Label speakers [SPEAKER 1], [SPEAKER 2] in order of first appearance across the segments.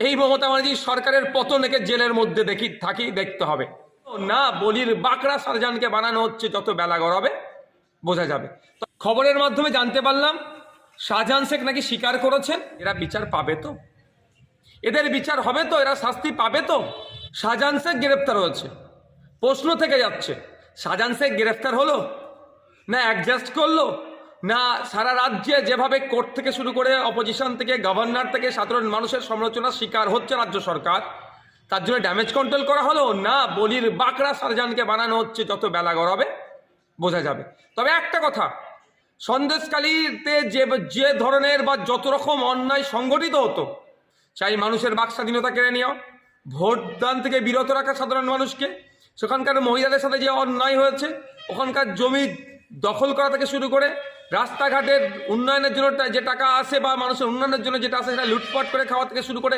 [SPEAKER 1] এই মমতা ব্যানার্জি সরকারের পতনকে জেলের মধ্যে দেখি থাকি দেখতে হবে। না, বলির বাঁকড়া সারজানকে বানানো হচ্ছে যত বেলা গড়াবে, বোঝা যাবে। খবরের মাধ্যমে জানতে পারলাম, শাহজাহান শেখ নাকি স্বীকার করেছেন, এরা বিচার পাবে তো। এদের বিচার হবে তো, এরা শাস্তি পাবে তো। শাহজাহান শেখ গ্রেপ্তার হয়েছে। প্রশ্ন থেকে যাচ্ছে, শাহজাহান শেখ গ্রেফতার হলো? না অ্যাডজাস্ট করল? না, সারা রাজ্যে যেভাবে কোর্ট থেকে শুরু করে অপোজিশন থেকে গভর্নর থেকে সাধারণ মানুষের সমালোচনার শিকার হচ্ছে রাজ্য সরকার, তার জন্য ড্যামেজ কন্ট্রোল করা হলো? না, বলির বাঁকড়া সারজানকে বানানো হচ্ছে যত বেলা গড়াবে, বোঝা যাবে। তবে একটা কথা, সন্দেশকালীতে যে যে ধরনের বা যত রকম অন্যায় সংগঠিত হতো, চাই মানুষের বাক স্বাধীনতা কেড়ে নেওয়া ভোটদান থেকে বিরত রাখা সাধারণ মানুষকে, সেখানকার মহিলাদের সাথে যে অন্যায় হয়েছে, ওখানকার জমি দখল করা থেকে শুরু করে রাস্তাঘাটের উন্নয়নের জন্য যে টাকা আসে বা মানুষের উন্নয়নের জন্য যেটা আসে সেটা লুটপাট করে খাওয়া থেকে শুরু করে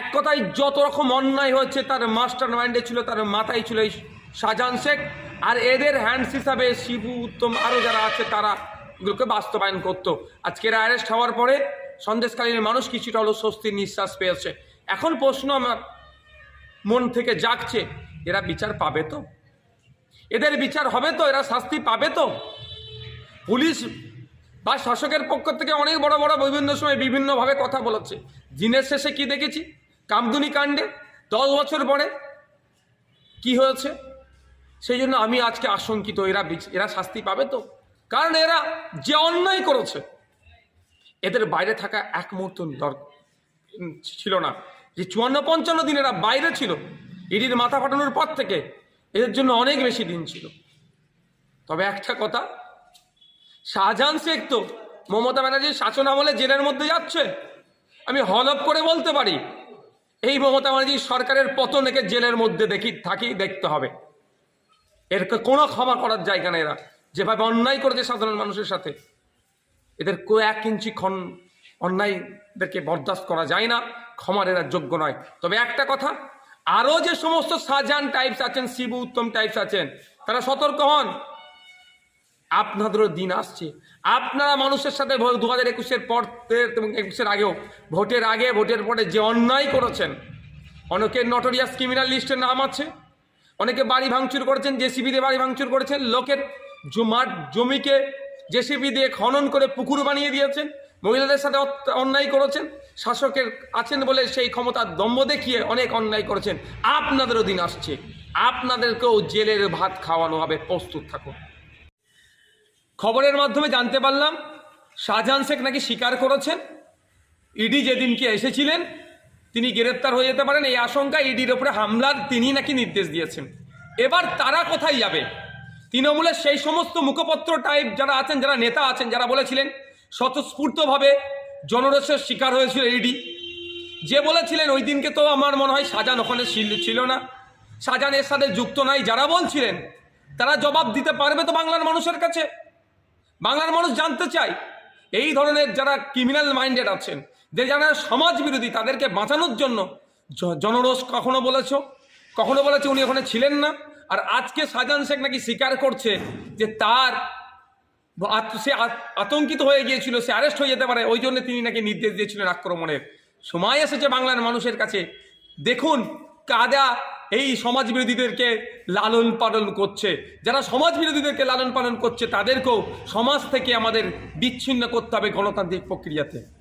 [SPEAKER 1] এক কথায় যত রকম অন্যায় হচ্ছে তার মাস্টার মাইন্ডে ছিল, তার মাথায় ছিল এই শাহজাহান শেখ। আর এদের হ্যান্ডস হিসাবে শিবু, উত্তম আরও যারা আছে, তারা এগুলোকে বাস্তবায়ন করতো। আজকের অ্যারেস্ট হওয়ার পরে সন্দেশকালীন মানুষ কিছুটা হলো স্বস্তির নিঃশ্বাস পেয়েছে। এখন প্রশ্ন আমার মন থেকে জাগছে, এরা বিচার পাবে তো? এদের বিচার হবে তো? এরা শাস্তি পাবে তো? পুলিশ বা শাসকের পক্ষ থেকে অনেক বড় বড় বিভিন্ন সময় বিভিন্নভাবে কথা বলেছে। দিনের শেষে কি দেখেছি? কামদুনি কাণ্ডে, দশ বছর পরে কি হয়েছে? সেই জন্য আমি আজকে আশঙ্কিত, এরা এরা শাস্তি পাবে তো? কারণ এরা যে অন্যায় করেছে, এদের বাইরে থাকা এক মুহূর্ত ছিল না। যে চুয়ান্ন পঞ্চান্ন দিন এরা বাইরে ছিল, ইডির মাথা ফাটানোর পর থেকে এদের জন্য অনেক বেশি দিন ছিল। তবে একটা কথা শাহজাহান শেখ তো। মমতা ব্যানার্জির শাসন আমলে জেলের মধ্যে যাচ্ছে। আমি হলপ করে বলতে পারি, এই মমতা ব্যানার্জি সরকারের পতনকে জেলের মধ্যে দেখি, থাকি, দেখতে হবে। এর কোনো ক্ষমা করার জায়গা নেই এরা। যেভাবে অন্যায় করেছে সাধারণ মানুষের সাথে, এদের কো এক ইঞ্চি খন অন্যায়দেরকে বরদাস্ত করা যায় না, ক্ষমার এরা যোগ্য নয়। তবে একটা কথা, আরও যে সমস্ত শাহজাহান টাইপস আছেন, শিবু উত্তম টাইপস আছেন, তারা সতর্ক হন। আপনাদেরও দিন আসছে। আপনারা মানুষের সাথে দু হাজার একুশের পর এবং একুশের আগেও, ভোটের আগে, ভোটের পরে যে অন্যায় করেছেন অনেকের নটোরিয়াস ক্রিমিনাল লিস্টের নাম আছে, অনেকে বাড়ি ভাঙচুর করেছেন জেসিবি দিয়ে বাড়ি ভাঙচুর করেছেন, লোকের জমাট জমিকে জেসিবি দিয়ে খনন করে পুকুর বানিয়ে দিয়েছেন, মহিলাদের সাথে অন্যায় করেছেন, শাসকের আছেন বলে সেই ক্ষমতার দম্ভ দেখিয়ে অনেক অন্যায় করেছেন। আপনাদেরও দিন আসছে। আপনাদেরকেও জেলের ভাত খাওয়ানো হবে। প্রস্তুত থাকুন। খবরের মাধ্যমে জানতে পারলাম, শাহজাহান শেখ নাকি স্বীকার করেছেন। ইডি যেদিনকে এসেছিলেন, তিনি গ্রেপ্তার হয়ে যেতে পারেন। এই আশঙ্কা ইডির ওপরে হামলার তিনি নাকি নির্দেশ দিয়েছেন। এবার তারা কোথায় যাবে? তৃণমূলের সেই সমস্ত মুখপত্র টাইপ যারা আছেন, যারা নেতা আছেন, যারা বলেছিলেন, স্বতঃস্ফূর্তভাবে জনরসের শিকার হয়েছিল ইডি যে বলেছিলেন, ওই দিনকে তো আমার মনে হয় সাজান ওখানে ছিল- ছিল না। সাজান এর সাথে যুক্ত নাই। যারা বলছিলেন, তারা জবাব দিতে পারবে তো বাংলার মানুষের কাছে। বাংলার মানুষ জানতে চায়, এই ধরনের যারা ক্রিমিনাল মাইন্ডেড আছেন, যে যারা সমাজ বিরোধী, তাদেরকে বাঁচানোর জন্য জনরোষ কখনো বলেছ? কখনো বলেছে উনি ওখানে ছিলেন না? আর আজকে শাহজাহান শেখ নাকি স্বীকার করছে যে তার সে আতঙ্কিত হয়ে গিয়েছিল, সে অ্যারেস্ট হয়ে যেতে পারে, ওই জন্য তিনি নাকি নির্দেশ দিয়েছিলেন আক্রমণের। সময় এসেছে বাংলার মানুষের কাছে। দেখুন, কাদা এই সমাজ বিরোধীদেরকে লালন পালন করছে। যারা সমাজ বিরোধীদেরকে লালন পালন করছে, তাদেরকেও সমাজ থেকে আমাদের বিচ্ছিন্ন করতে হবে গণতান্ত্রিক প্রক্রিয়াতে।